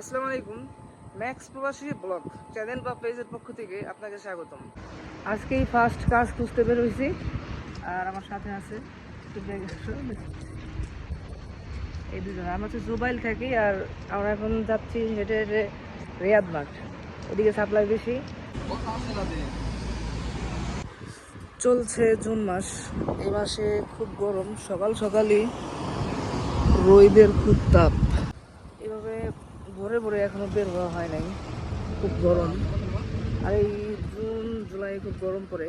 আসসালামু আলাইকুম। ম্যাক্স প্রবাসী ব্লগ, চ্যানেল বা পেজের পক্ষ থেকে আপনাকে স্বাগতম। আজকেই ফার্স্ট কাজ খুঁজতে বের হয়েছি আর আমার সাথে আছে। এই দুজন, আমরা হচ্ছে জুবাইল থাকি, আর আমরা এখন যাচ্ছি হেঁটে হেঁটে রিয়াদ মাঠ। ওদিকে সাপ্লাই বেশি। চলছে জুন মাস এই মাসে খুব গরম, সকাল সকালই রোদের খুব তাপ। ভোরে ভোরে এখনও বের হওয়া হয় নাই। খুব গরম। আর এই জুন, জুলাই খুব গরম পরে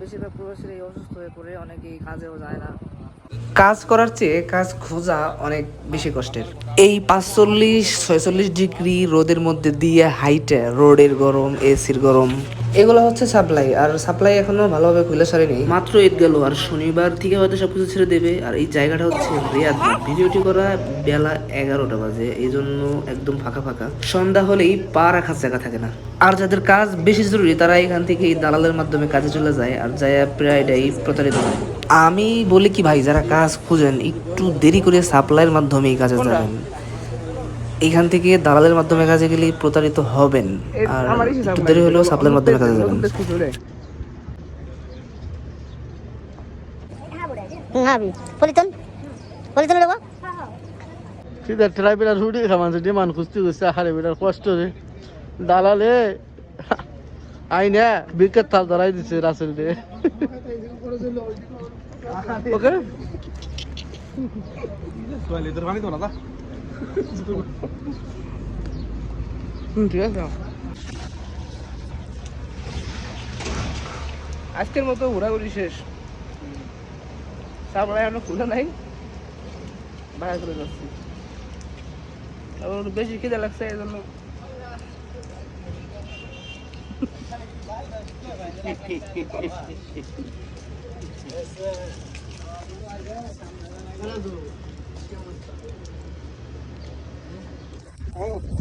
বেশিরভাগ প্রবাসীরা এই অসুস্থ হয়ে পড়ে, অনেকেই কাজেও যায় না। কাজ করার চেয়ে কাজ খোঁজা অনেক বেশি কষ্টের। এই পাঁচচল্লিশ, ছয়চল্লিশ ডিগ্রি রোদের মধ্যে দিয়ে হাইটে, রোডের গরম, এসির গরম। এগুলো হচ্ছে সাপ্লাই, আর সাপ্লাই এখনও ভালোভাবে খুলে সারেনি। মাত্র ঈদ গেল, আর শনিবার থেকে হয়তো সবকিছু ছেড়ে দেবে। আর এই জায়গাটা হচ্ছে রিয়াদ। ভিডিওটি করা বেলা এগারোটা বাজে এই জন্য একদম ফাঁকা ফাঁকা। সন্ধ্যা হলেই পা রাখার জায়গা থাকে না। আর যাদের কাজ বেশি জরুরি, তারা এখান থেকে এই দালালের মাধ্যমে কাজে চলে যায়, আর যায় প্রায়টাই প্রতারিত হয়। আমি বলি কি ভাই, যারা কাজ খুঁজেন, একটু দেরি করে সাপ্লাইয়ের মাধ্যমে এই কাজে যাবেন। এখান থেকে দালালের মাধ্যমে কাজে গেলে প্রতারিত হবেন। আর একটু দেরি হলেও সাপ্লাইয়ের মাধ্যমে কাজে যাবেন। পলিতন পলিতন সিধা ট্রাইবেলার হুডি খুঁজতে হারে কষ্ট রে। দালালে আইনে বিকেট তাল ধরাই দিছে রাসেল রে ওকে? হুম, ঠিক আছে। আজকের মতো ঘোরাঘুরি শেষ। তারপরে এখনও খুলে নাই। বাইরে চলে যাচ্ছি। বেশি খিদে লাগছে এই জন্য Oh.